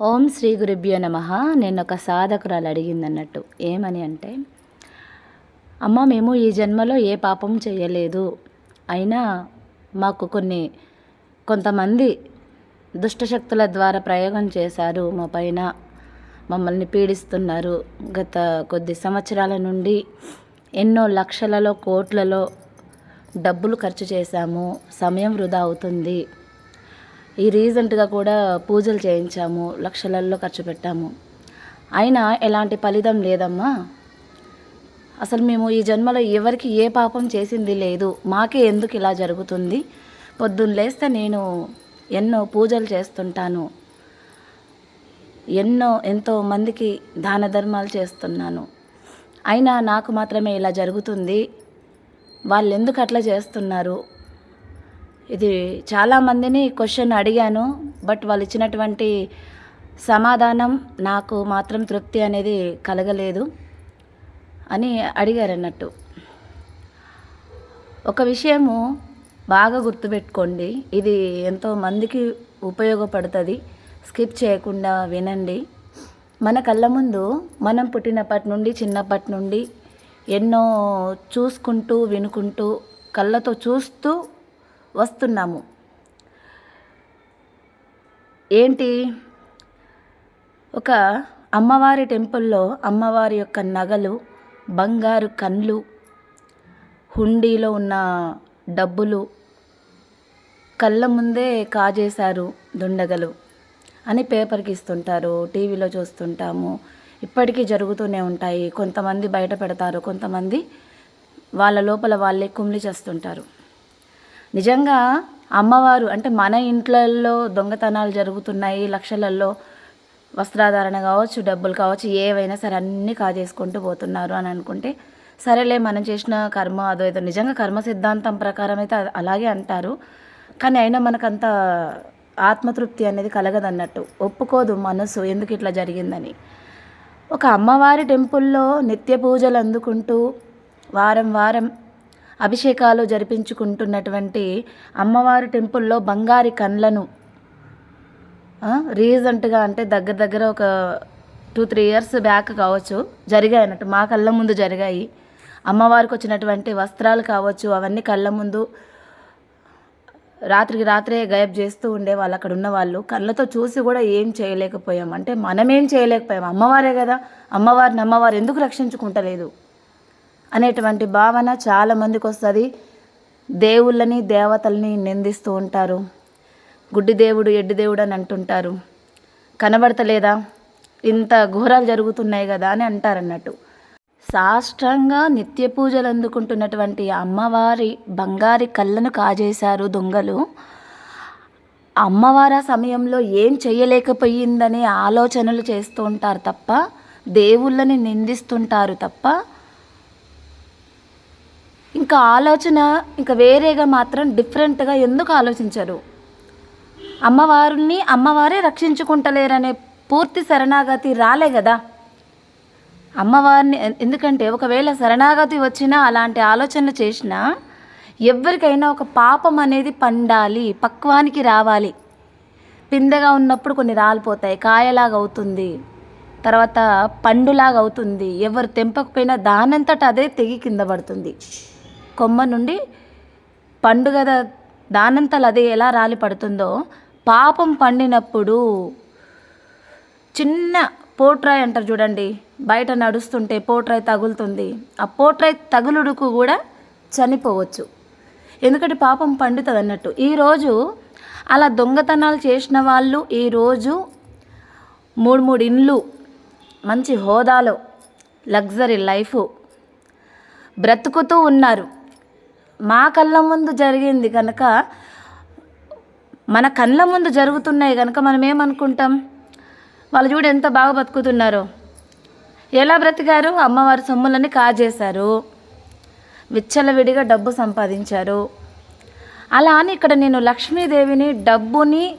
ఓం శ్రీ గురుభ్యో నమ. నేను ఒక సాధకురాలు అడిగింది అన్నట్టు ఏమని అంటే అమ్మ మేము ఈ జన్మలో ఏ పాపం చేయలేదు. అయినా మాకు కొన్ని కొంతమంది దుష్టశక్తుల ద్వారా ప్రయోగం చేశారు. మా పైన మమ్మల్ని పీడిస్తున్నారు. గత కొద్ది సంవత్సరాల నుండి ఎన్నో లక్షలలో కోట్లలో డబ్బులు ఖర్చు చేశాము. సమయం వృధా అవుతుంది. ఈ రీసెంట్గా కూడా పూజలు చేయించాము లక్షలల్లో ఖర్చు పెట్టాము. అయినా ఎలాంటి ఫలితం లేదమ్మా. అసలు మేము ఈ జన్మలో ఎవరికి ఏ పాపం చేసింది లేదు. మాకే ఎందుకు ఇలా జరుగుతుంది? పొద్దున్న లేస్తే నేను ఎన్నో పూజలు చేస్తుంటాను. ఎన్నో ఎంతో మందికి దాన ధర్మాలు చేస్తున్నాను. అయినా నాకు మాత్రమే ఇలా జరుగుతుంది. వాళ్ళు ఎందుకు అట్లా చేస్తున్నారు? ఇది చాలామందిని క్వశ్చన్ అడిగాను బట్ వాళ్ళు ఇచ్చినటువంటి సమాధానం నాకు మాత్రం తృప్తి అనేది కలగలేదు అని అడిగారన్నట్టు. ఒక విషయము బాగా గుర్తుపెట్టుకోండి ఇది ఎంతో మందికి ఉపయోగపడుతుంది. స్కిప్ చేయకుండా వినండి. మన కళ్ళ ముందు మనం పుట్టినప్పటి నుండి చిన్నప్పటి నుండి ఎన్నో చూసుకుంటూ వినుకుంటూ కళ్ళతో చూస్తూ వస్తున్నాము. ఏంటి? ఒక అమ్మవారి టెంపుల్లో అమ్మవారి యొక్క నగలు బంగారు కండ్లు హుండీలో ఉన్న డబ్బులు కళ్ళ ముందే కాజేశారు దుండగలు అని పేపర్కి ఇస్తుంటారు టీవీలో చూస్తుంటాము. ఇప్పటికీ జరుగుతూనే ఉంటాయి. కొంతమంది బయట పెడతారు కొంతమంది వాళ్ళ లోపల వాళ్ళే కుమిలి చేస్తుంటారు. నిజంగా అమ్మవారు అంటే మన ఇంట్లల్లో దొంగతనాలు జరుగుతున్నాయి లక్షలల్లో వస్త్రాధారణ కావచ్చు డబ్బులు కావచ్చు ఏవైనా సరే అన్నీ కాజేసుకుంటూ పోతున్నారు అని అనుకుంటే సరేలే మనం చేసిన కర్మ అదో ఏదో నిజంగా కర్మ సిద్ధాంతం ప్రకారం అయితే అలాగే అంటారు. కానీ అయినా మనకంత ఆత్మతృప్తి అనేది కలగదన్నట్టు. ఒప్పుకోదు మనసు ఎందుకు ఇట్లా జరిగిందని. ఒక అమ్మవారి టెంపుల్లో నిత్య పూజలు అందుకుంటూ వారం వారం అభిషేకాలు జరిపించుకుంటున్నటువంటి అమ్మవారి టెంపుల్లో బంగారి కండ్లను రీసెంట్గా అంటే దగ్గర దగ్గర ఒక టూ త్రీ ఇయర్స్ బ్యాక్ కావచ్చు జరిగాయి అన్నట్టు. మా కళ్ళ ముందు జరిగాయి. అమ్మవారికి వచ్చినటువంటి వస్త్రాలు కావచ్చు అవన్నీ కళ్ళ ముందు రాత్రికి రాత్రే గాయబ్ చేస్తూ ఉండేవాళ్ళు అక్కడ ఉన్న వాళ్ళు కళ్ళతో చూసి కూడా ఏం చేయలేకపోయాం. అంటే మనమేం చేయలేకపోయాం. అమ్మవారే కదా. అమ్మవారిని అమ్మవారు ఎందుకు రక్షించుకుంటలేదు? అనేటువంటి భావన చాలామందికి వస్తుంది. దేవుళ్ళని దేవతల్ని నిందిస్తూ ఉంటారు. గుడ్డి దేవుడు ఎడ్డి దేవుడు అని అంటుంటారు. కనబడతలేదా? ఇంత ఘోరాలు జరుగుతున్నాయి కదా అని అంటారన్నట్టు. సాష్టంగా నిత్య పూజలు అందుకుంటున్నటువంటి అమ్మవారి బంగారి కళ్ళను కాజేశారు దొంగలు. అమ్మవారి ఆ సమయంలో ఏం చేయలేకపోయిందనే ఆలోచనలు చేస్తూ ఉంటారు తప్ప దేవుళ్ళని నిందిస్తుంటారు తప్ప ఇంకా ఆలోచన ఇంకా వేరేగా మాత్రం డిఫరెంట్గా ఎందుకు ఆలోచించరు? అమ్మవారిని అమ్మవారే రక్షించుకుంటలేరనే పూర్తి శరణాగతి రాలే కదా అమ్మవారిని ఎందుకంటే ఒకవేళ శరణాగతి వచ్చినా అలాంటి ఆలోచనలు చేసినా ఎవరికైనా ఒక పాపం అనేది పండాలి పక్వానికి రావాలి. పిందెగా ఉన్నప్పుడు కొన్ని రాలిపోతాయి కాయలాగా అవుతుంది తర్వాత పండులాగా అవుతుంది ఎవరు తెంపకపోయినా దానంతట అదే తెగి కింద పడుతుంది. కొమ్మ నుండి పండు కదా దానంతలు అది ఎలా రాలి పడుతుందో పాపం పండినప్పుడు చిన్న పోట్రాయ్ అంటారు చూడండి బయట నడుస్తుంటే పోట్రాయ్ తగులుతుంది. ఆ పోట్రాయ్ తగులుడుకు కూడా చనిపోవచ్చు. ఎందుకంటే పాపం పండుతుంది అన్నట్టు. ఈరోజు అలా దొంగతనాలు చేసిన వాళ్ళు ఈరోజు మూడు మూడు ఇండ్లు మంచి హోదాలో లగ్జరీ లైఫ్ బ్రతుకుతూ ఉన్నారు. మా కళ్ళ ముందు జరిగింది కనుక మన కళ్ళ ముందు జరుగుతున్నాయి కనుక మనం ఏమనుకుంటాం? వాళ్ళు చూడు ఎంత బాగా బతుకుతున్నారో. ఎలా బ్రతికారు? అమ్మవారి సొమ్ములని కాజేశారు. విచ్చలవిడిగా డబ్బు సంపాదించారు. అలా అని ఇక్కడ నేను లక్ష్మీదేవిని డబ్బుని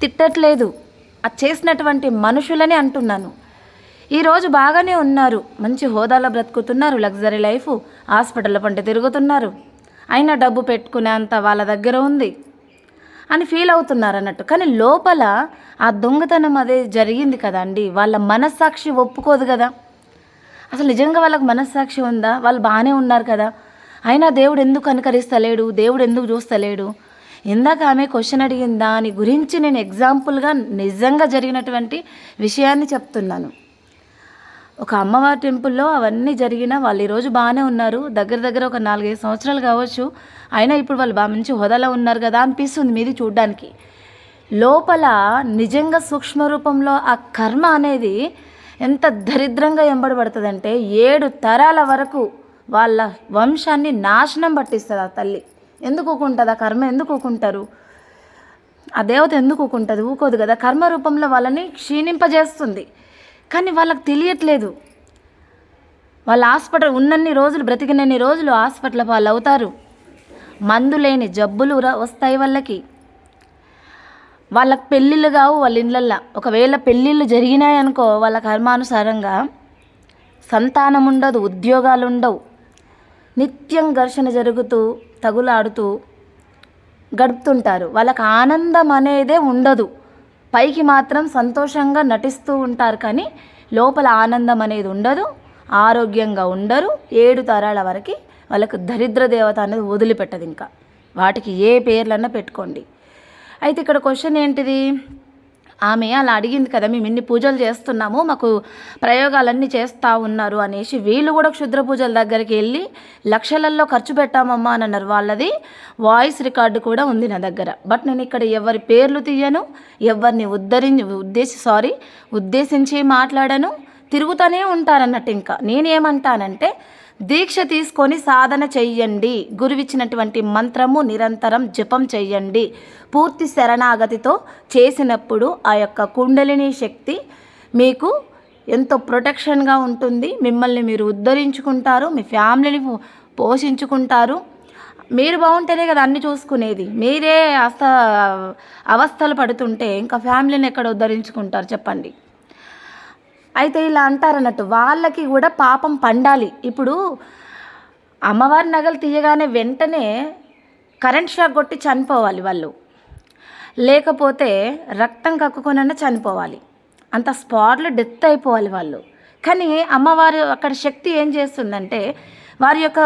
తిట్టట్లేదు. అది చేసినటువంటి మనుషులని అంటున్నాను. ఈరోజు బాగానే ఉన్నారు. మంచి హోదాలో బ్రతుకుతున్నారు. Luxury life. హాస్పిటల్ పంట తిరుగుతున్నారు. అయినా డబ్బు పెట్టుకునేంత వాళ్ళ దగ్గర ఉంది అని ఫీల్ అవుతున్నారు అన్నట్టు కానీ లోపల ఆ దొంగతనం అదే జరిగింది కదండి. వాళ్ళ మనస్సాక్షి ఒప్పుకోదు కదా. అసలు నిజంగా వాళ్ళకి మనస్సాక్షి ఉందా? వాళ్ళు బాగానే ఉన్నారు కదా. అయినా దేవుడు ఎందుకు అనుకరిస్తలేడు? దేవుడు ఎందుకు చూస్తలేడు? ఇందాక ఆమె క్వశ్చన్ అడిగిన దాని గురించి నేను ఎగ్జాంపుల్గా నిజంగా జరిగినటువంటి విషయాన్ని చెప్తున్నాను. ఒక అమ్మవారి టెంపుల్లో అవన్నీ జరిగినా వాళ్ళు ఈరోజు బాగానే ఉన్నారు. దగ్గర దగ్గర ఒక నాలుగైదు సంవత్సరాలు కావచ్చు. అయినా ఇప్పుడు వాళ్ళు బాగా మంచి హోదాలో ఉన్నారు కదా అనిపిస్తుంది మీది చూడ్డానికి. లోపల నిజంగా సూక్ష్మ రూపంలో ఆ కర్మ అనేది ఎంత దరిద్రంగా ఎంబడబడుతుందంటే ఏడు తరాల వరకు వాళ్ళ వంశాన్ని నాశనం పట్టిస్తుంది ఆ తల్లి. ఎందుకు ఊకుంటుంది? ఆ కర్మ ఎందుకు ఊకుంటారు? ఆ దేవత ఎందుకు ఊకుంటుంది? ఊకోదు కదా. కర్మ రూపంలో వాళ్ళని క్షీణింపజేస్తుంది. కానీ వాళ్ళకి తెలియట్లేదు. వాళ్ళ హాస్పిటల్ ఉన్నన్ని రోజులు బ్రతికినన్ని రోజులు హాస్పిటల్ వాళ్ళు అవుతారు. మందు లేని జబ్బులు వస్తాయి వాళ్ళకి. వాళ్ళకి పెళ్ళిళ్ళు కావు వాళ్ళ ఇళ్ళల్లో ఒకవేళ పెళ్ళిళ్ళు జరిగినాయనుకో వాళ్ళ కర్మానుసారంగా సంతానం ఉండదు ఉద్యోగాలు ఉండవు. నిత్యం ఘర్షణ జరుగుతూ తగులాడుతూ గడుపుతుంటారు. వాళ్ళకి ఆనందం అనేదే ఉండదు. పైకి మాత్రం సంతోషంగా నటిస్తూ ఉంటారు కానీ లోపల ఆనందం అనేది ఉండదు ఆరోగ్యంగా ఉండరు. ఏడు తరాల వరకు వాళ్ళకు దరిద్ర దేవత అనేది వదిలిపెట్టదు ఇంకా. వాటికి ఏ పేర్లన్నా పెట్టుకోండి. అయితే ఇక్కడ క్వశ్చన్ ఏంటిది? ఆమె అలా అడిగింది కదా మేము ఇన్ని పూజలు చేస్తున్నాము మాకు ప్రయోగాలన్నీ చేస్తూ ఉన్నారు అనేసి వీళ్ళు కూడా క్షుద్ర పూజల దగ్గరికి వెళ్ళి లక్షలల్లో ఖర్చు పెట్టామమ్మా అని అన్నారు. వాళ్ళది వాయిస్ రికార్డు కూడా ఉంది నా దగ్గర. బట్ నేను ఇక్కడ ఎవరి పేర్లు తీయను ఎవరిని ఉద్ధరి ఉద్దేశి సారీ ఉద్దేశించి మాట్లాడను తిరుగుతూనే ఉంటారన్నట్టు ఇంకా. నేనేమంటానంటే దీక్ష తీసుకొని సాధన చెయ్యండి. గురువిచ్చినటువంటి మంత్రము నిరంతరం జపం చెయ్యండి. పూర్తి శరణాగతితో చేసినప్పుడు ఆ యొక్క కుండలిని శక్తి మీకు ఎంతో ప్రొటెక్షన్గా ఉంటుంది. మిమ్మల్ని మీరు ఉద్ధరించుకుంటారు. మీ ఫ్యామిలీని పో- పోషించుకుంటారు. మీరు బాగుంటేనే కదా అన్ని చూసుకునేది. మీరే అస్త అవస్థలు పడుతుంటే ఇంకా ఫ్యామిలీని ఎక్కడ ఉద్ధరించుకుంటారు చెప్పండి. అయితే ఇలా అంటారన్నట్టు వాళ్ళకి కూడా పాపం పండాలి. ఇప్పుడు అమ్మవారి నగలు తీయగానే వెంటనే కరెంట్ షాక్ కొట్టి చనిపోవాలి వాళ్ళు. లేకపోతే రక్తం కక్కుకొనైనా చనిపోవాలి. అంత స్పాట్లో డెత్ అయిపోవాలి వాళ్ళు. కానీ అమ్మవారు అక్కడ శక్తి ఏం చేస్తుందంటే వారి యొక్క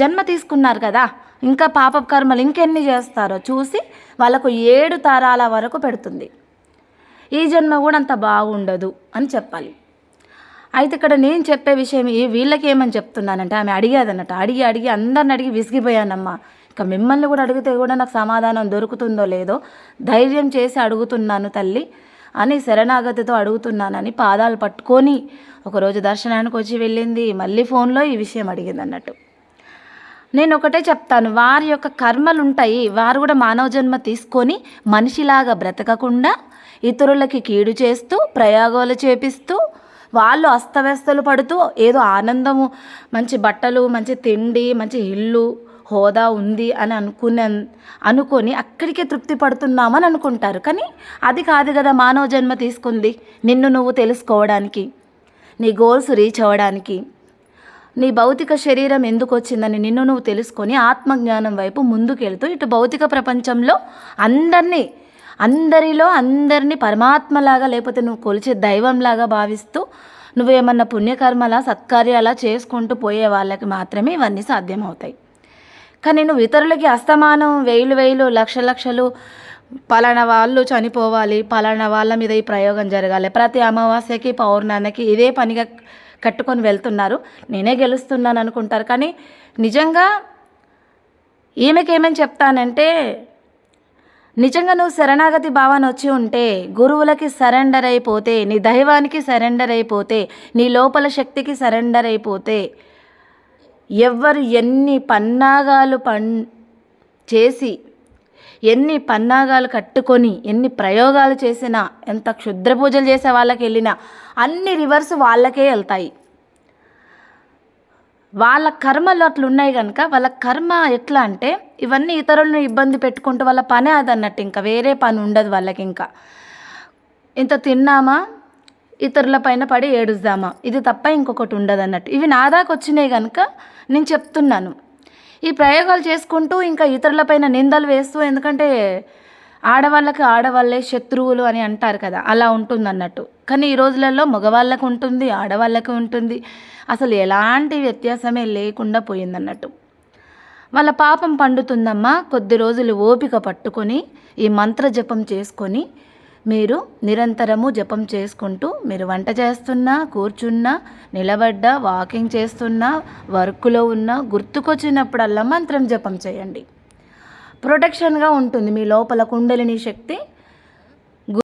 జన్మ తీసుకున్నారు కదా ఇంకా పాప కర్మలు ఇంకెన్ని చేస్తారో చూసి వాళ్ళకు ఏడు తరాల వరకు పెడుతుంది. ఈ జన్మ కూడా అంత బాగుండదు అని చెప్పాలి. అయితే ఇక్కడ నేను చెప్పే విషయం వీళ్ళకి ఏమని చెప్తున్నానంటే ఆమె అడిగేదన్నట్టు అడిగి అడిగి అందరిని అడిగి విసిగిపోయానమ్మా. ఇక మిమ్మల్ని కూడా అడిగితే కూడా నాకు సమాధానం దొరుకుతుందో లేదో ధైర్యం చేసి అడుగుతున్నాను తల్లి అని శరణాగతితో అడుగుతున్నానని పాదాలు పట్టుకొని ఒకరోజు దర్శనానికి వచ్చి వెళ్ళింది. మళ్ళీ ఫోన్లో ఈ విషయం అడిగింది అన్నట్టు నేను ఒకటే చెప్తాను వారి యొక్క కర్మలు ఉంటాయి వారు కూడా మానవ జన్మ తీసుకొని మనిషిలాగా బ్రతకకుండా ఇతరులకి కీడు చేస్తూ ప్రయోగాలు చేపిస్తూ వాళ్ళు అస్తవ్యస్తలు పడుతూ ఏదో ఆనందము మంచి బట్టలు మంచి తిండి మంచి ఇల్లు హోదా ఉంది అని అనుకునే అనుకొని అక్కడికే తృప్తి పడుతున్నామని అనుకుంటారు. కానీ అది కాదు కదా మానవ జన్మ తీసుకుంది నిన్ను నువ్వు తెలుసుకోవడానికి నీ గోల్స్ రీచ్ అవ్వడానికి. నీ భౌతిక శరీరం ఎందుకు వచ్చిందని నిన్ను నువ్వు తెలుసుకొని ఆత్మజ్ఞానం వైపు ముందుకెళ్తూ ఇటు భౌతిక ప్రపంచంలో అందరినీ అందరిలో అందరినీ పరమాత్మలాగా లేకపోతే నువ్వు కొలిచే దైవంలాగా భావిస్తూ నువ్వేమన్నా పుణ్యకర్మలా సత్కార్యాలా చేసుకుంటూ పోయే వాళ్ళకి మాత్రమే ఇవన్నీ సాధ్యమవుతాయి. కానీ నువ్వు ఇతరులకి అస్తమానం వేలు వేలు లక్ష లక్షలు పలానా వాళ్ళు చనిపోవాలి పలానా వాళ్ళ మీద ఈ ప్రయోగం జరగాలి. ప్రతి అమావాస్యకి పౌర్ణానికి ఇదే పనిగా కట్టుకొని వెళ్తున్నారు. నేనే గెలుస్తున్నాను అనుకుంటారు. కానీ నిజంగా ఈమెకేమని చెప్తానంటే నిజంగా నువ్వు శరణాగతి భావన వచ్చి ఉంటే గురువులకి సరెండర్ అయిపోతే నీ దైవానికి సరెండర్ అయిపోతే నీ లోపల శక్తికి సరెండర్ అయిపోతే ఎవ్వరు ఎన్ని పన్నాగాలు పన్ చేసి ఎన్ని పన్నాగాలు కట్టుకొని ఎన్ని ప్రయోగాలు చేసినా ఎంత క్షుద్ర పూజలు చేసే వాళ్ళకి వెళ్ళినా అన్ని రివర్స్ వాళ్ళకే వెళ్తాయి. వాళ్ళ కర్మలు అట్లా ఉన్నాయి కనుక వాళ్ళ కర్మ ఎట్లా అంటే ఇవన్నీ ఇతరులను ఇబ్బంది పెట్టుకుంటూ వాళ్ళ పనే అదన్నట్టు ఇంకా వేరే పని ఉండదు వాళ్ళకి ఇంకా. ఇంత తిన్నామా? ఇతరుల పైన పడి ఏడుద్దామా? ఇది తప్ప ఇంకొకటి ఉండదు అన్నట్టు ఇవి నా దాకా వచ్చినాయి కనుక నేను చెప్తున్నాను. ఈ ప్రయోగాలు చేసుకుంటూ ఇంకా ఇతరులపైన నిందలు వేస్తూ ఎందుకంటే ఆడవాళ్ళకి ఆడవాళ్ళే శత్రువులు అని అంటారు కదా అలా ఉంటుంది అన్నట్టు కానీ ఈ రోజులలో మగవాళ్ళకు ఉంటుంది ఆడవాళ్ళకి ఉంటుంది. అసలు ఎలాంటి వ్యత్యాసమే లేకుండా పోయిందన్నట్టు. వాళ్ళ పాపం పండుతుందమ్మా కొద్ది రోజులు ఓపిక పట్టుకొని ఈ మంత్ర జపం చేసుకొని మీరు నిరంతరము జపం చేసుకుంటూ మీరు వంట చేస్తున్నా కూర్చున్నా నిలబడ్డా వాకింగ్ చేస్తున్నా వర్క్లో ఉన్నా గుర్తుకొచ్చినప్పుడల్లా మంత్రం జపం చేయండి. ప్రొటెక్షన్గా ఉంటుంది మీ లోపల కుండలిని శక్తి.